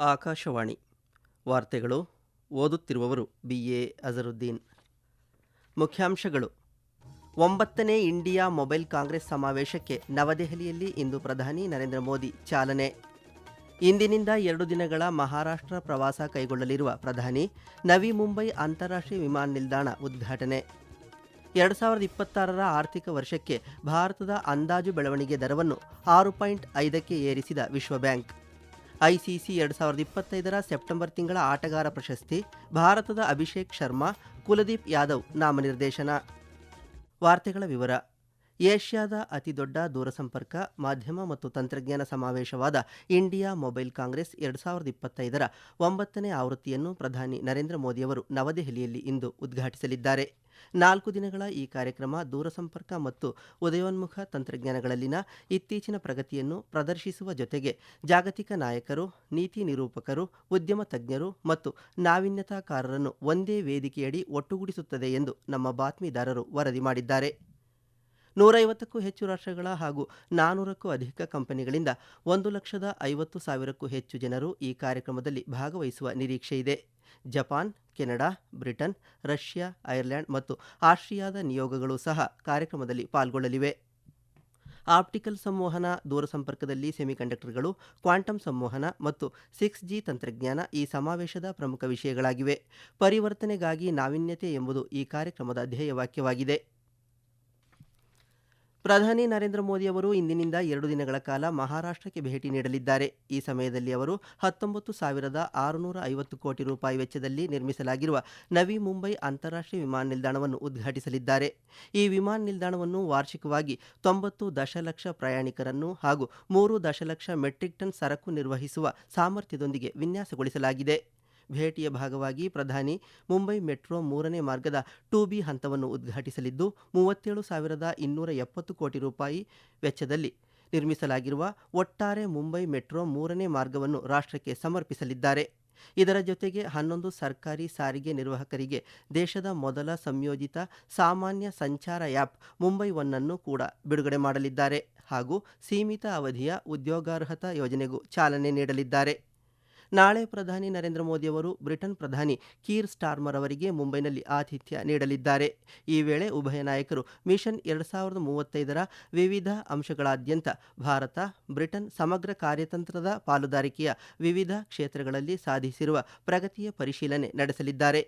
ಆಕಾಶವಾಣಿ. ವಾರ್ತೆಗಳು ಓದುತ್ತಿರುವವರು B. A. Azharuddin. ಮುಖ್ಯಾಂಶಗಳು. ಒಂಬತ್ತನೇ ಇಂಡಿಯಾ ಮೊಬೈಲ್ ಕಾಂಗ್ರೆಸ್ ಸಮಾವೇಶಕ್ಕೆ ನವದೆಹಲಿಯಲ್ಲಿ ಇಂದು ಪ್ರಧಾನಿ ನರೇಂದ್ರ ಮೋದಿ ಚಾಲನೆ. ಇಂದಿನಿಂದ ಎರಡು ದಿನಗಳ ಮಹಾರಾಷ್ಟ್ರ ಪ್ರವಾಸ ಕೈಗೊಳ್ಳಲಿರುವ ಪ್ರಧಾನಿ ನವಿ ಮುಂಬೈ ಅಂತಾರಾಷ್ಟ್ರೀಯ ವಿಮಾನ ನಿಲ್ದಾಣ ಉದ್ಘಾಟನೆ. ಎರಡು ಸಾವಿರದ ಇಪ್ಪತ್ತಾರರ ಆರ್ಥಿಕ ವರ್ಷಕ್ಕೆ ಭಾರತದ ಅಂದಾಜು ಬೆಳವಣಿಗೆ ದರವನ್ನು ಆರು ಪಾಯಿಂಟ್ ಐದಕ್ಕೆ ಏರಿಸಿದ ವಿಶ್ವ ಬ್ಯಾಂಕ್ ಐಸಿಸಿ ಎರಡು ಸಾವಿರದ ಇಪ್ಪತ್ತೈದರ ಸೆಪ್ಟೆಂಬರ್ ತಿಂಗಳ ಆಟಗಾರ ಪ್ರಶಸ್ತಿ, ಭಾರತದ ಅಭಿಷೇಕ್ ಶರ್ಮಾ, ಕುಲದೀಪ್ ಯಾದವ್ ನಾಮನಿರ್ದೇಶನ. ವಾರ್ತೆಗಳ ವಿವರ. ಏಷ್ಯಾದ ಅತಿದೊಡ್ಡ ದೂರಸಂಪರ್ಕ, ಮಾಧ್ಯಮ ಮತ್ತು ತಂತ್ರಜ್ಞಾನ ಸಮಾವೇಶವಾದ ಇಂಡಿಯಾ ಮೊಬೈಲ್ ಕಾಂಗ್ರೆಸ್ ಎರಡು ಸಾವಿರದ ಇಪ್ಪತ್ತೈದರ ಒಂಬತ್ತನೇ ಆವೃತ್ತಿಯನ್ನು ಪ್ರಧಾನಿ ನರೇಂದ್ರ ಮೋದಿಯವರು ನವದೆಹಲಿಯಲ್ಲಿ ಇಂದು ಉದ್ಘಾಟಿಸಲಿದ್ದಾರೆ. ನಾಲ್ಕು ದಿನಗಳ ಈ ಕಾರ್ಯಕ್ರಮ ದೂರಸಂಪರ್ಕ ಮತ್ತು ಉದಯೋನ್ಮುಖ ತಂತ್ರಜ್ಞಾನಗಳಲ್ಲಿನ ಇತ್ತೀಚಿನ ಪ್ರಗತಿಯನ್ನು ಪ್ರದರ್ಶಿಸುವ ಜೊತೆಗೆ ಜಾಗತಿಕ ನಾಯಕರು, ನೀತಿ ನಿರೂಪಕರು, ಉದ್ಯಮ ತಜ್ಞರು ಮತ್ತು ನಾವೀನ್ಯತಾಕಾರರನ್ನು ಒಂದೇ ವೇದಿಕೆಯಡಿ ಒಟ್ಟುಗೂಡಿಸುತ್ತದೆ ಎಂದು ನಮ್ಮ ಬಾತ್ಮೀದಾರರು ವರದಿ ಮಾಡಿದ್ದಾರೆ. ನೂರೈವತ್ತಕ್ಕೂ ಹೆಚ್ಚು ರಾಷ್ಟ್ರಗಳ ಹಾಗೂ ನಾನೂರಕ್ಕೂ ಅಧಿಕ ಕಂಪನಿಗಳಿಂದ ಒಂದು ಲಕ್ಷದ ಐವತ್ತು ಸಾವಿರಕ್ಕೂ ಹೆಚ್ಚು ಜನರು ಈ ಕಾರ್ಯಕ್ರಮದಲ್ಲಿ ಭಾಗವಹಿಸುವ ನಿರೀಕ್ಷೆ ಇದೆ. Japan, Canada, Britain, Russia, Ireland ಮತ್ತು ಆಸ್ಟ್ರಿಯಾದ ನಿಯೋಗಗಳು ಸಹ ಕಾರ್ಯಕ್ರಮದಲ್ಲಿ ಪಾಲ್ಗೊಳ್ಳಲಿವೆ. ಆಪ್ಟಿಕಲ್ ಸಂವಹನ, ದೂರಸಂಪರ್ಕದಲ್ಲಿ ಸೆಮಿಕಂಡಕ್ಟರ್ಗಳು, ಕ್ವಾಂಟಮ್ ಸಂವಹನ ಮತ್ತು ಸಿಕ್ಸ್ ಜಿ ತಂತ್ರಜ್ಞಾನ ಈ ಸಮಾವೇಶದ ಪ್ರಮುಖ ವಿಷಯಗಳಾಗಿವೆ. ಪರಿವರ್ತನೆಗಾಗಿ ನಾವೀನ್ಯತೆ ಎಂಬುದು ಈ ಕಾರ್ಯಕ್ರಮದ ಧ್ಯೇಯವಾಕ್ಯವಾಗಿದೆ. ಪ್ರಧಾನಿ ನರೇಂದ್ರ ಮೋದಿ ಅವರು ಇಂದಿನಿಂದ ಎರಡು ದಿನಗಳ ಕಾಲ ಮಹಾರಾಷ್ಟ್ರಕ್ಕೆ ಭೇಟಿ ನೀಡಲಿದ್ದಾರೆ. ಈ ಸಮಯದಲ್ಲಿ ಅವರು ಹತ್ತೊಂಬತ್ತು ಸಾವಿರದ ಆರುನೂರ ಐವತ್ತು ಕೋಟಿ ರೂಪಾಯಿ ವೆಚ್ಚದಲ್ಲಿ ನಿರ್ಮಿಸಲಾಗಿರುವ ನವಿ ಮುಂಬೈ ಅಂತಾರಾಷ್ಟ್ರೀಯ ವಿಮಾನ ನಿಲ್ದಾಣವನ್ನು ಉದ್ಘಾಟಿಸಲಿದ್ದಾರೆ. ಈ ವಿಮಾನ ನಿಲ್ದಾಣವನ್ನು ವಾರ್ಷಿಕವಾಗಿ ತೊಂಬತ್ತು ದಶಲಕ್ಷ ಪ್ರಯಾಣಿಕರನ್ನು ಹಾಗೂ ಮೂರು ದಶಲಕ್ಷ ಮೆಟ್ರಿಕ್ ಟನ್ ಸರಕು ನಿರ್ವಹಿಸುವ ಸಾಮರ್ಥ್ಯದೊಂದಿಗೆ ವಿನ್ಯಾಸಗೊಳಿಸಲಾಗಿದೆ. ಭೇಟಿಯ ಭಾಗವಾಗಿ ಪ್ರಧಾನಿ ಮುಂಬೈ ಮೆಟ್ರೋ ಮೂರನೇ ಮಾರ್ಗದ ಟು ಬಿ ಹಂತವನ್ನು ಉದ್ಘಾಟಿಸಲಿದ್ದು, ಮೂವತ್ತೇಳು ಸಾವಿರದ ಇನ್ನೂರ ಎಪ್ಪತ್ತು ಕೋಟಿ ರೂಪಾಯಿ ವೆಚ್ಚದಲ್ಲಿ ನಿರ್ಮಿಸಲಾಗಿರುವ ಒಟ್ಟಾರೆ ಮುಂಬೈ ಮೆಟ್ರೋ ಮೂರನೇ ಮಾರ್ಗವನ್ನು ರಾಷ್ಟ್ರಕ್ಕೆ ಸಮರ್ಪಿಸಲಿದ್ದಾರೆ. ಇದರ ಜೊತೆಗೆ ಹನ್ನೊಂದು ಸರ್ಕಾರಿ ಸಾರಿಗೆ ನಿರ್ವಾಹಕರಿಗೆ ದೇಶದ ಮೊದಲ ಸಂಯೋಜಿತ ಸಾಮಾನ್ಯ ಸಂಚಾರ ಆ್ಯಪ್ ಮುಂಬೈ ಒನ್ನನ್ನು ಕೂಡ ಬಿಡುಗಡೆ ಮಾಡಲಿದ್ದಾರೆ ಹಾಗೂ ಸೀಮಿತ ಅವಧಿಯ ಉದ್ಯೋಗಾರ್ಹತಾ ಯೋಜನೆಗೂ ಚಾಲನೆ ನೀಡಲಿದ್ದಾರೆ. ನಾಳೆ ಪ್ರಧಾನಿ ನರೇಂದ್ರ ಮೋದಿ ಅವರು ಬ್ರಿಟನ್ ಪ್ರಧಾನಿ ಕೀರ್ ಸ್ಟಾರ್ಮರ್ ಅವರಿಗೆ ಮುಂಬೈನಲ್ಲಿ ಆತಿಥ್ಯ ನೀಡಲಿದ್ದಾರೆ. ಈ ವೇಳೆ ಉಭಯ ನಾಯಕರು ಮಿಷನ್ ಎರಡ್ ಸಾವಿರದ ಮೂವತ್ತೈದರ ವಿವಿಧ ಅಂಶಗಳಾದ್ಯಂತ ಭಾರತ, ಬ್ರಿಟನ್ ಸಮಗ್ರ ಕಾರ್ಯತಂತ್ರದ ಪಾಲುದಾರಿಕೆಯ ವಿವಿಧ ಕ್ಷೇತ್ರಗಳಲ್ಲಿ ಸಾಧಿಸಿರುವ ಪ್ರಗತಿಯ ಪರಿಶೀಲನೆ ನಡೆಸಲಿದ್ದಾರೆ.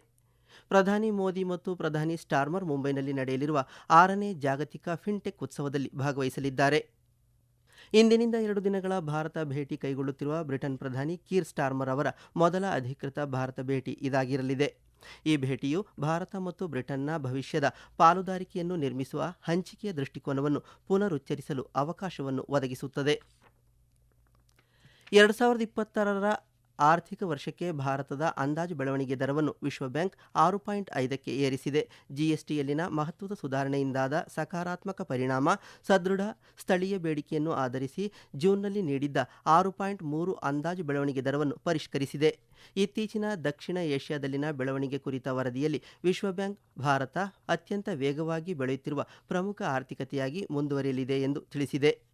ಪ್ರಧಾನಿ ಮೋದಿ ಮತ್ತು ಪ್ರಧಾನಿ ಸ್ಟಾರ್ಮರ್ ಮುಂಬೈನಲ್ಲಿ ನಡೆಯಲಿರುವ ಆರನೇ ಜಾಗತಿಕ ಫಿನ್ಟೆಕ್ ಉತ್ಸವದಲ್ಲಿ ಭಾಗವಹಿಸಲಿದ್ದಾರೆ. ಇಂದಿನಿಂದ ಎರಡು ದಿನಗಳ ಭಾರತ ಭೇಟಿ ಕೈಗೊಳ್ಳುತ್ತಿರುವ ಬ್ರಿಟನ್ ಪ್ರಧಾನಿ ಕೀರ್ ಸ್ಟಾರ್ಮರ್ ಅವರ ಮೊದಲ ಅಧಿಕೃತ ಭಾರತ ಭೇಟಿ ಇದಾಗಿರಲಿದೆ. ಈ ಭೇಟಿಯು ಭಾರತ ಮತ್ತು ಬ್ರಿಟನ್ನ ಭವಿಷ್ಯದ ಪಾಲುದಾರಿಕೆಯನ್ನು ನಿರ್ಮಿಸುವ ಹಂಚಿಕೆಯ ದೃಷ್ಟಿಕೋನವನ್ನು ಪುನರುಚ್ಚರಿಸಲು ಅವಕಾಶವನ್ನು ಒದಗಿಸುತ್ತದೆ. ಎರಡು ಸಾವಿರದ ಇಪ್ಪತ್ತಾರರ ಆರ್ಥಿಕ ವರ್ಷಕ್ಕೆ ಭಾರತದ ಅಂದಾಜು ಬೆಳವಣಿಗೆ ದರವನ್ನು ವಿಶ್ವಬ್ಯಾಂಕ್ ಆರು ಪಾಯಿಂಟ್ ಐದಕ್ಕೆ ಏರಿಸಿದೆ. ಜಿಎಸ್ಟಿಯಲ್ಲಿನ ಮಹತ್ವದ ಸುಧಾರಣೆಯಿಂದಾದ ಸಕಾರಾತ್ಮಕ ಪರಿಣಾಮ ಸದೃಢ ಸ್ಥಳೀಯ ಬೇಡಿಕೆಯನ್ನು ಆಧರಿಸಿ ಜೂನ್ನಲ್ಲಿ ನೀಡಿದ್ದ ಆರು ಪಾಯಿಂಟ್ ಮೂರು ಅಂದಾಜು ಬೆಳವಣಿಗೆ ದರವನ್ನು ಪರಿಷ್ಕರಿಸಿದೆ. ಇತ್ತೀಚಿನ ದಕ್ಷಿಣ ಏಷ್ಯಾದಲ್ಲಿನ ಬೆಳವಣಿಗೆ ಕುರಿತ ವರದಿಯಲ್ಲಿ ವಿಶ್ವಬ್ಯಾಂಕ್ ಭಾರತ ಅತ್ಯಂತ ವೇಗವಾಗಿ ಬೆಳೆಯುತ್ತಿರುವ ಪ್ರಮುಖ ಆರ್ಥಿಕತೆಯಾಗಿ ಮುಂದುವರಿಯಲಿದೆ ಎಂದು ತಿಳಿಸಿದೆ.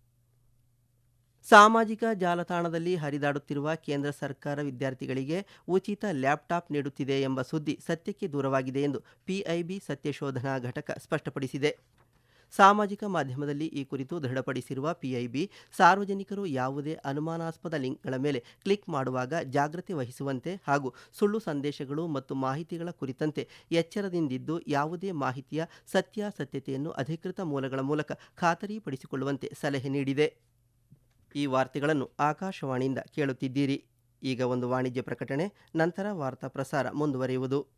ಸಾಮಾಜಿಕ ಜಾಲತಾಣದಲ್ಲಿ ಹರಿದಾಡುತ್ತಿರುವ ಕೇಂದ್ರ ಸರ್ಕಾರ ವಿದ್ಯಾರ್ಥಿಗಳಿಗೆ ಉಚಿತ ಲ್ಯಾಪ್ಟಾಪ್ ನೀಡುತ್ತಿದೆ ಎಂಬ ಸುದ್ದಿ ಸತ್ಯಕ್ಕೆ ದೂರವಾಗಿದೆ ಎಂದು ಪಿಐಬಿ ಸತ್ಯಶೋಧನಾ ಘಟಕ ಸ್ಪಷ್ಟಪಡಿಸಿದೆ. ಸಾಮಾಜಿಕ ಮಾಧ್ಯಮದಲ್ಲಿ ಈ ಕುರಿತು ದೃಢಪಡಿಸಿರುವ ಪಿಐಬಿ, ಸಾರ್ವಜನಿಕರು ಯಾವುದೇ ಅನುಮಾನಾಸ್ಪದ ಲಿಂಕ್ಗಳ ಮೇಲೆ ಕ್ಲಿಕ್ ಮಾಡುವಾಗ ಜಾಗೃತಿ ವಹಿಸುವಂತೆ ಹಾಗೂ ಸುಳ್ಳು ಸಂದೇಶಗಳು ಮತ್ತು ಮಾಹಿತಿಗಳ ಕುರಿತಂತೆ ಎಚ್ಚರದಿಂದಿದ್ದು ಯಾವುದೇ ಮಾಹಿತಿಯ ಸತ್ಯಾಸತ್ಯತೆಯನ್ನು ಅಧಿಕೃತ ಮೂಲಗಳ ಮೂಲಕ ಖಾತರಿಪಡಿಸಿಕೊಳ್ಳುವಂತೆ ಸಲಹೆ ನೀಡಿದೆ. ಈ ವಾರ್ತೆಗಳನ್ನು ಆಕಾಶವಾಣಿಯಿಂದ ಕೇಳುತ್ತಿದ್ದೀರಿ. ಈಗ ಒಂದು ವಾಣಿಜ್ಯ ಪ್ರಕಟಣೆ ನಂತರ ವಾರ್ತಾ ಪ್ರಸಾರ ಮುಂದುವರಿಯುವುದು.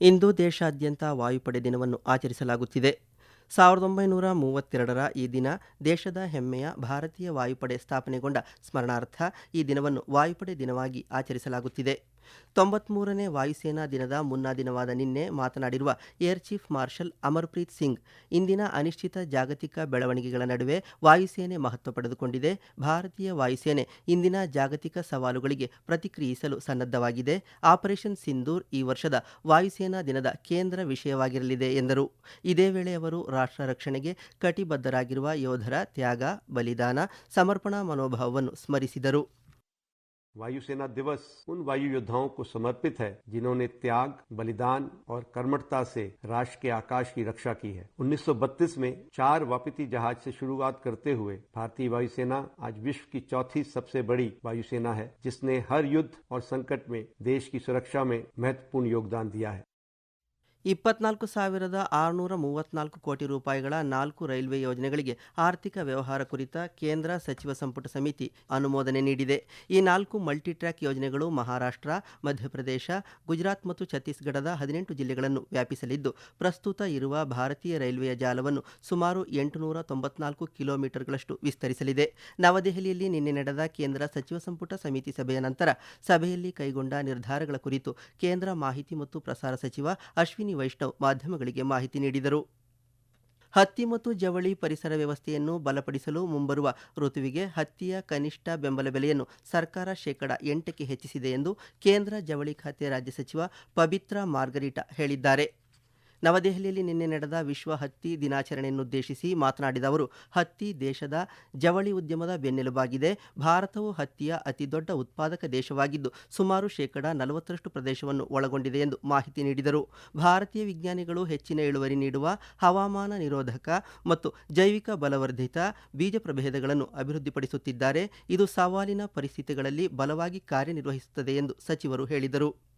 ಇಂದು ದೇಶಾದ್ಯಂತ ವಾಯುಪಡೆ ದಿನವನ್ನು ಆಚರಿಸಲಾಗುತ್ತಿದೆ. ಸಾವಿರದ ಒಂಬೈನೂರ ಮೂವತ್ತೆರಡರ ಈ ದಿನ ದೇಶದ ಹೆಮ್ಮೆಯ ಭಾರತೀಯ ವಾಯುಪಡೆ ಸ್ಥಾಪನೆಗೊಂಡ ಸ್ಮರಣಾರ್ಥ ಈ ದಿನವನ್ನು ವಾಯುಪಡೆ ದಿನವಾಗಿ ಆಚರಿಸಲಾಗುತ್ತಿದೆ. ತೊಂಬತ್ಮೂರನೇ ವಾಯುಸೇನಾ ದಿನದ ಮುನ್ನಾ ದಿನವಾದ ನಿನ್ನೆ ಮಾತನಾಡಿರುವ air chief marshal Amarpreet Singh, ಇಂದಿನ ಅನಿಶ್ಚಿತ ಜಾಗತಿಕ ಬೆಳವಣಿಗೆಗಳ ನಡುವೆ ವಾಯುಸೇನೆ ಮಹತ್ವ ಪಡೆದುಕೊಂಡಿದೆ. ಭಾರತೀಯ ವಾಯುಸೇನೆ ಇಂದಿನ ಜಾಗತಿಕ ಸವಾಲುಗಳಿಗೆ ಪ್ರತಿಕ್ರಿಯಿಸಲು ಸನ್ನದ್ಧವಾಗಿದೆ. ಆಪರೇಷನ್ ಸಿಂಧೂರ್ ಈ ವರ್ಷದ ವಾಯುಸೇನಾ ದಿನದ ಕೇಂದ್ರ ವಿಷಯವಾಗಿರಲಿದೆ ಎಂದರು. ಇದೇ ವೇಳೆ ಅವರು ರಾಷ್ಟ್ರ ರಕ್ಷಣೆಗೆ ಕಟಿಬದ್ಧರಾಗಿರುವ ಯೋಧರ ತ್ಯಾಗ, ಬಲಿದಾನ, ಸಮರ್ಪಣಾ ಮನೋಭಾವವನ್ನು ಸ್ಮರಿಸಿದರು. वायुसेना दिवस उन वायु योद्धाओं को समर्पित है, जिन्होंने त्याग, बलिदान और कर्मठता से राष्ट्र के आकाश की रक्षा की है। 1932 में चार वापिती जहाज़ से शुरुआत करते हुए भारतीय वायुसेना आज विश्व की चौथी सबसे बड़ी वायुसेना है, जिसने हर युद्ध और संकट में देश की सुरक्षा में महत्वपूर्ण योगदान दिया है। ಇಪ್ಪತ್ನಾಲ್ಕು ಸಾವಿರದ ಆರುನೂರ ಮೂವತ್ನಾಲ್ಕು ಕೋಟಿ ರೂಪಾಯಿಗಳ ನಾಲ್ಕು ರೈಲ್ವೆ ಯೋಜನೆಗಳಿಗೆ ಆರ್ಥಿಕ ವ್ಯವಹಾರ ಕುರಿತ ಕೇಂದ್ರ ಸಚಿವ ಸಂಪುಟ ಸಮಿತಿ ಅನುಮೋದನೆ ನೀಡಿದೆ. ಈ ನಾಲ್ಕು ಮಲ್ಟಿ ಟ್ರ್ಯಾಕ್ ಯೋಜನೆಗಳು ಮಹಾರಾಷ್ಟ್ರ, ಮಧ್ಯಪ್ರದೇಶ, ಗುಜರಾತ್ ಮತ್ತು ಛತ್ತೀಸ್ಗಢದ ಹದಿನೆಂಟು ಜಿಲ್ಲೆಗಳನ್ನು ವ್ಯಾಪಿಸಲಿದ್ದು, ಪ್ರಸ್ತುತ ಇರುವ ಭಾರತೀಯ ರೈಲ್ವೆಯ ಜಾಲವನ್ನು ಸುಮಾರು ಎಂಟುನೂರ ತೊಂಬತ್ನಾಲ್ಕು ಕಿಲೋಮೀಟರ್ಗಳಷ್ಟು ವಿಸ್ತರಿಸಲಿದೆ. ನವದೆಹಲಿಯಲ್ಲಿ ನಿನ್ನೆ ನಡೆದ ಕೇಂದ್ರ ಸಚಿವ ಸಂಪುಟ ಸಮಿತಿ ಸಭೆಯ ನಂತರ ಸಭೆಯಲ್ಲಿ ಕೈಗೊಂಡ ನಿರ್ಧಾರಗಳ ಕುರಿತು ಕೇಂದ್ರ ಮಾಹಿತಿ ಮತ್ತು ಪ್ರಸಾರ ಸಚಿವ ಅಶ್ವಿನಿ ವೈಷ್ಣವ್ ಮಾಧ್ಯಮಗಳಿಗೆ ಮಾಹಿತಿ ನೀಡಿದರು. ಹತ್ತಿ ಮತ್ತು ಜವಳಿ ಪರಿಸರ ವ್ಯವಸ್ಥೆಯನ್ನು ಬಲಪಡಿಸಲು ಮುಂಬರುವ ಋತುವಿಗೆ ಹತ್ತಿಯ ಕನಿಷ್ಠ ಬೆಂಬಲ ಬೆಲೆಯನ್ನು ಸರ್ಕಾರ ಶೇಕಡ ಎಂಟಕ್ಕೆ ಹೆಚ್ಚಿಸಿದೆ ಎಂದು ಕೇಂದ್ರ ಜವಳಿ ಖಾತೆ ರಾಜ್ಯ ಸಚಿವ ಪವಿತ್ರಾ ಮಾರ್ಗರಿಟಾ ಹೇಳಿದ್ದಾರೆ. ನವದೆಹಲಿಯಲ್ಲಿ ನಿನ್ನೆ ನಡೆದ ವಿಶ್ವ ಹತ್ತಿ ದಿನಾಚರಣೆಯನ್ನುದ್ದೇಶಿಸಿ ಮಾತನಾಡಿದ ಅವರು, ಹತ್ತಿ ದೇಶದ ಜವಳಿ ಉದ್ಯಮದ ಬೆನ್ನೆಲುಬಾಗಿದೆ. ಭಾರತವು ಹತ್ತಿಯ ಅತಿದೊಡ್ಡ ಉತ್ಪಾದಕ ದೇಶವಾಗಿದ್ದು, ಸುಮಾರು ಶೇಕಡ ನಲವತ್ತರಷ್ಟು ಪ್ರದೇಶವನ್ನು ಒಳಗೊಂಡಿದೆ ಎಂದು ಮಾಹಿತಿ ನೀಡಿದರು. ಭಾರತೀಯ ವಿಜ್ಞಾನಿಗಳು ಹೆಚ್ಚಿನ ಇಳುವರಿ ನೀಡುವ, ಹವಾಮಾನ ನಿರೋಧಕ ಮತ್ತು ಜೈವಿಕ ಬಲವರ್ಧಿತ ಬೀಜ ಪ್ರಭೇದಗಳನ್ನು ಅಭಿವೃದ್ಧಿಪಡಿಸುತ್ತಿದ್ದಾರೆ. ಇದು ಸವಾಲಿನ ಪರಿಸ್ಥಿತಿಗಳಲ್ಲಿ ಬಲವಾಗಿ ಕಾರ್ಯನಿರ್ವಹಿಸುತ್ತದೆ ಎಂದು ಸಚಿವರು ಹೇಳಿದರು.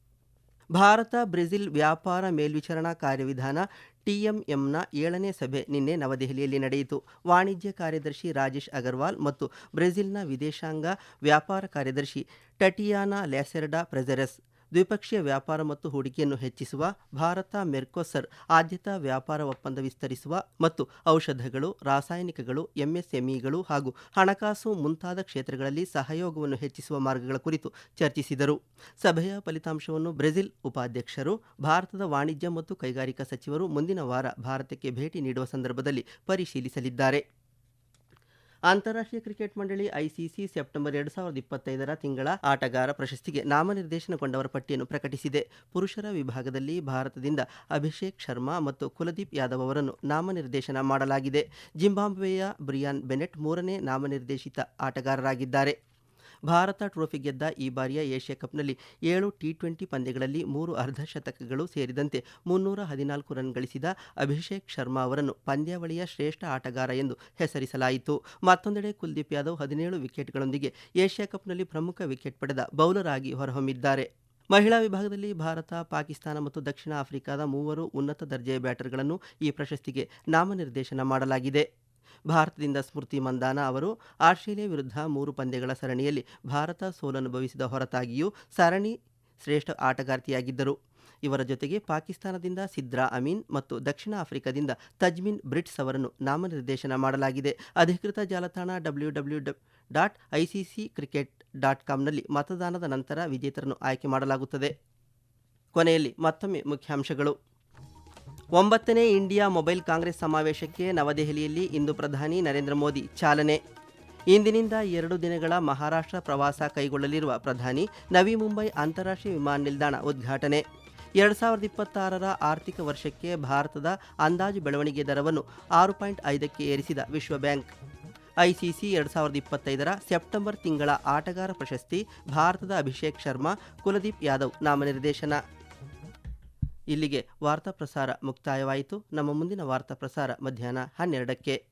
ಭಾರತ, ಬ್ರೆಜಿಲ್ ವ್ಯಾಪಾರ ಮೇಲ್ವಿಚಾರಣಾ ಕಾರ್ಯವಿಧಾನ ಟಿಎಂಎಂನ ಏಳನೇ ಸಭೆ ನಿನ್ನೆ ನವದೆಹಲಿಯಲ್ಲಿ ನಡೆಯಿತು. ವಾಣಿಜ್ಯ ಕಾರ್ಯದರ್ಶಿ ರಾಜೇಶ್ ಅಗರ್ವಾಲ್ ಮತ್ತು ಬ್ರೆಜಿಲ್ನ ವಿದೇಶಾಂಗ ವ್ಯಾಪಾರ ಕಾರ್ಯದರ್ಶಿ ಟಟಿಯಾನಾ ಲ್ಯಾಸೆರ್ಡಾ ಪ್ರೆಜೆರಸ್. ದ್ವಿಪಕ್ಷೀಯ ವ್ಯಾಪಾರ ಮತ್ತು ಹೂಡಿಕೆಯನ್ನು ಹೆಚ್ಚಿಸುವ ಭಾರತ ಮೆರ್ಕೋಸರ್ ಆದ್ಯತಾ ವ್ಯಾಪಾರ ಒಪ್ಪಂದ ವಿಸ್ತರಿಸುವ ಮತ್ತು ಔಷಧಗಳು, ರಾಸಾಯನಿಕಗಳು, ಎಂಎಸ್ಎಂಇಗಳು ಹಾಗೂ ಹಣಕಾಸು ಮುಂತಾದ ಕ್ಷೇತ್ರಗಳಲ್ಲಿ ಸಹಯೋಗವನ್ನು ಹೆಚ್ಚಿಸುವ ಮಾರ್ಗಗಳ ಕುರಿತು ಚರ್ಚಿಸಿದರು. ಸಭೆಯ ಫಲಿತಾಂಶವನ್ನು ಬ್ರೆಜಿಲ್ ಉಪಾಧ್ಯಕ್ಷರು, ಭಾರತದ ವಾಣಿಜ್ಯ ಮತ್ತು ಕೈಗಾರಿಕಾ ಸಚಿವರು ಮುಂದಿನ ವಾರ ಭಾರತಕ್ಕೆ ಭೇಟಿ ನೀಡುವ ಸಂದರ್ಭದಲ್ಲಿ ಪರಿಶೀಲಿಸಲಿದ್ದಾರೆ. ಅಂತಾರಾಷ್ಟ್ರೀಯ ಕ್ರಿಕೆಟ್ ಮಂಡಳಿ ಐಸಿಸಿ ಸೆಪ್ಟೆಂಬರ್ ಎರಡು ಸಾವಿರದ ಇಪ್ಪತ್ತೈದರ ತಿಂಗಳ ಆಟಗಾರ ಪ್ರಶಸ್ತಿಗೆ ನಾಮನಿರ್ದೇಶನಗೊಂಡವರ ಪಟ್ಟಿಯನ್ನು ಪ್ರಕಟಿಸಿದೆ. ಪುರುಷರ ವಿಭಾಗದಲ್ಲಿ ಭಾರತದಿಂದ ಅಭಿಷೇಕ್ ಶರ್ಮಾ ಮತ್ತು ಕುಲದೀಪ್ ಯಾದವ್ ಅವರನ್ನು ನಾಮನಿರ್ದೇಶನ ಮಾಡಲಾಗಿದೆ. ಜಿಂಬಾಬ್ವೆಯ ಬ್ರಿಯಾನ್ ಬೆನೆಟ್ ಮೂರನೇ ನಾಮನಿರ್ದೇಶಿತ ಆಟಗಾರರಾಗಿದ್ದಾರೆ. ಭಾರತ ಟ್ರೋಫಿ ಗೆದ್ದ ಈ ಬಾರಿಯ ಏಷ್ಯಾ ಕಪ್ನಲ್ಲಿ ಏಳು ಟಿ ಟ್ವೆಂಟಿ ಪಂದ್ಯಗಳಲ್ಲಿ ಮೂರು ಅರ್ಧಶತಕಗಳು ಸೇರಿದಂತೆ ಮುನ್ನೂರ ಹದಿನಾಲ್ಕು ರನ್ ಗಳಿಸಿದ ಅಭಿಷೇಕ್ ಶರ್ಮಾ ಅವರನ್ನು ಪಂದ್ಯಾವಳಿಯ ಶ್ರೇಷ್ಠ ಆಟಗಾರ ಎಂದು ಹೆಸರಿಸಲಾಯಿತು. ಮತ್ತೊಂದೆಡೆ ಕುಲ್ದೀಪ್ ಯಾದವ್ ಹದಿನೇಳು ವಿಕೆಟ್ಗಳೊಂದಿಗೆ ಏಷ್ಯಾ ಕಪ್ನಲ್ಲಿ ಪ್ರಮುಖ ವಿಕೆಟ್ ಪಡೆದ ಬೌಲರ್ ಆಗಿ ಹೊರಹೊಮ್ಮಿದ್ದಾರೆ. ಮಹಿಳಾ ವಿಭಾಗದಲ್ಲಿ ಭಾರತ, ಪಾಕಿಸ್ತಾನ ಮತ್ತು ದಕ್ಷಿಣ ಆಫ್ರಿಕಾದ ಮೂವರು ಉನ್ನತ ದರ್ಜೆಯ ಬ್ಯಾಟರ್ಗಳನ್ನು ಈ ಪ್ರಶಸ್ತಿಗೆ ನಾಮನಿರ್ದೇಶನ ಮಾಡಲಾಗಿದೆ. ಭಾರತದಿಂದ ಸ್ಮೃತಿ ಮಂದಾನ ಅವರು ಆಸ್ಟ್ರೇಲಿಯಾ ವಿರುದ್ಧ ಮೂರು ಪಂದ್ಯಗಳ ಸರಣಿಯಲ್ಲಿ ಭಾರತ ಸೋಲನುಭವಿಸಿದ ಹೊರತಾಗಿಯೂ ಸರಣಿ ಶ್ರೇಷ್ಠ ಆಟಗಾರ್ತಿಯಾಗಿದ್ದರು. ಇವರ ಜೊತೆಗೆ ಪಾಕಿಸ್ತಾನದಿಂದ ಸಿದ್ರಾ ಅಮೀನ್ ಮತ್ತು ದಕ್ಷಿಣ ಆಫ್ರಿಕಾದಿಂದ ತಜ್ಮಿನ್ ಬ್ರಿಟ್ಸ್ ಅವರನ್ನು ನಾಮನಿರ್ದೇಶನ ಮಾಡಲಾಗಿದೆ. ಅಧಿಕೃತ ಜಾಲತಾಣ W W dot ICC cricket dot ಕಾಮ್ನಲ್ಲಿ ಮತದಾನದ ನಂತರ ವಿಜೇತರನ್ನು ಆಯ್ಕೆ ಮಾಡಲಾಗುತ್ತದೆ. ಕೊನೆಯಲ್ಲಿ ಮತ್ತೊಮ್ಮೆ ಮುಖ್ಯಾಂಶಗಳು. ಒಂಬತ್ತನೇ ಇಂಡಿಯಾ ಮೊಬೈಲ್ ಕಾಂಗ್ರೆಸ್ ಸಮಾವೇಶಕ್ಕೆ ನವದೆಹಲಿಯಲ್ಲಿ ಇಂದು ಪ್ರಧಾನಿ ನರೇಂದ್ರ ಮೋದಿ ಚಾಲನೆ. ಇಂದಿನಿಂದ ಎರಡು ದಿನಗಳ ಮಹಾರಾಷ್ಟ್ರ ಪ್ರವಾಸ ಕೈಗೊಳ್ಳಲಿರುವ ಪ್ರಧಾನಿ ನವಿ ಮುಂಬೈ ಅಂತಾರಾಷ್ಟ್ರೀಯ ವಿಮಾನ ನಿಲ್ದಾಣ ಉದ್ಘಾಟನೆ. ಎರಡು ಸಾವಿರದ ಇಪ್ಪತ್ತಾರರ ಆರ್ಥಿಕ ವರ್ಷಕ್ಕೆ ಭಾರತದ ಅಂದಾಜು ಬೆಳವಣಿಗೆ ದರವನ್ನು ಆರು ಪಾಯಿಂಟ್ ಐದಕ್ಕೆ ಏರಿಸಿದ ವಿಶ್ವ ಬ್ಯಾಂಕ್. ಐಸಿಸಿ ಎರಡು ಸಾವಿರದ ಇಪ್ಪತ್ತೈದರ ಸೆಪ್ಟೆಂಬರ್ ತಿಂಗಳ ಆಟಗಾರ ಪ್ರಶಸ್ತಿ, ಭಾರತದ ಅಭಿಷೇಕ್ ಶರ್ಮಾ, ಕುಲದೀಪ್ ಯಾದವ್ ನಾಮನಿರ್ದೇಶನ. ಇಲ್ಲಿಗೆ ವಾರ್ತಾ ಪ್ರಸಾರ ಮುಕ್ತಾಯವಾಯಿತು. ನಮ್ಮ ಮುಂದಿನ ವಾರ್ತಾ ಪ್ರಸಾರ ಮಧ್ಯಾಹ್ನ ಹನ್ನೆರಡಕ್ಕೆ.